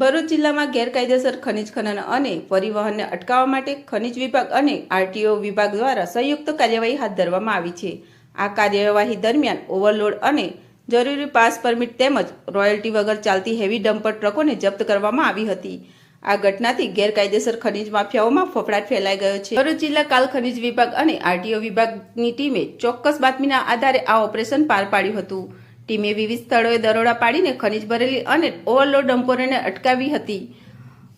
ભરૂચ જિલ્લામાં ગેરકાયદેસર ખનિજ ખનન અને પરિવહનને અટકાવવા માટે ખનિજ વિભાગ અને આરટીઓ વિભાગ દ્વારા સંયુક્ત કાર્યવાહી હાથ ધરવામાં આવી છે. આ કાર્યવાહી દરમિયાન ઓવરલોડ અને જરૂરી પાસ પરમિટ તેમજ રોયલ્ટી વગર ચાલતી હેવી ડમ્પર ટ્રકોને જપ્ત કરવામાં આવી હતી. આ ઘટનાથી ગેરકાયદેસર ખનિજ માફિયાઓમાં ફફડાટ ફેલાઈ ગયો છે. ભરૂચ જિલ્લા કાલ ખનિજ વિભાગ અને આરટીઓ વિભાગની ટીમે ચોક્કસ બાતમીના આધારે આ ઓપરેશન પાર પાડ્યું હતું. ટીમે વિવિધ સ્થળોએ દરોડા પાડીને ખનીજ ભરેલી અને ઓવરલોડ ડમ્પરોને અટકાવી હતી.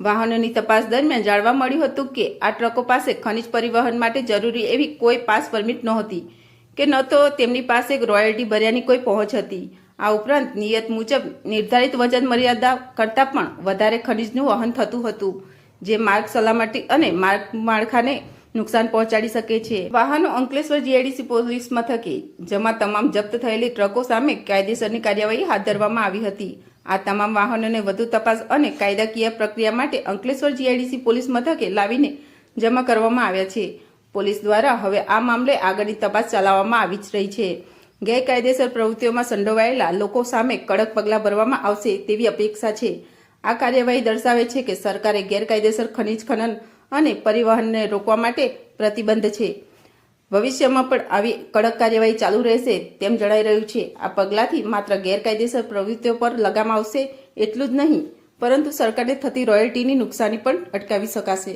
વાહનોની તપાસ દરમિયાન જાણવા મળ્યું હતું કે આ ટ્રકો પાસે ખનીજ પરિવહન માટે જરૂરી એવી કોઈ પાસ પરમિટ નહોતી, કે ન તો તેમની પાસે રોયલ્ટી ભર્યાની કોઈ પહોંચ હતી. આ ઉપરાંત નિયત મુજબ નિર્ધારિત વજન મર્યાદા કરતાં પણ વધારે ખનિજનું વહન થતું હતું, જે માર્ગ સલામતી અને માર્ગ માળખાને નુકસાન પહોંચાડી શકે છે. વાહનો અંકલેશ્વર જીઆઈડીસી પોલીસ મથકે, જમા તમામ જપ્ત થયેલી ટ્રકો સામે કાયદેસરની કાર્યવાહી હાથ ધરવામાં આવી હતી. આ તમામ વાહનોને વધુ તપાસ અને કાયદાકીય પ્રક્રિયા માટે અંકલેશ્વર જીઆઈડીસી પોલીસ મથકે લાવીને જમા કરવામાં આવ્યા છે. પોલીસ દ્વારા હવે આ મામલે આગળની તપાસ ચલાવવામાં આવી જ રહી છે. ગેરકાયદેસર પ્રવૃત્તિઓમાં સંડોવાયેલા લોકો સામે કડક પગલાં ભરવામાં આવશે તેવી અપેક્ષા છે. આ કાર્યવાહી દર્શાવે છે કે સરકારે ગેરકાયદેસર ખનિજ ખનન અને પરિવહનને રોકવા માટે પ્રતિબંધ છે. ભવિષ્યમાં પણ આવી કડક કાર્યવાહી ચાલુ રહેશે તેમ જણાઈ રહ્યું છે. આ પગલાંથી માત્ર ગેરકાયદેસર પ્રવૃત્તિઓ પર લગામ આવશે એટલું જ નહીં, પરંતુ સરકારને થતી રોયલ્ટીની નુકસાની પણ અટકાવી શકાશે.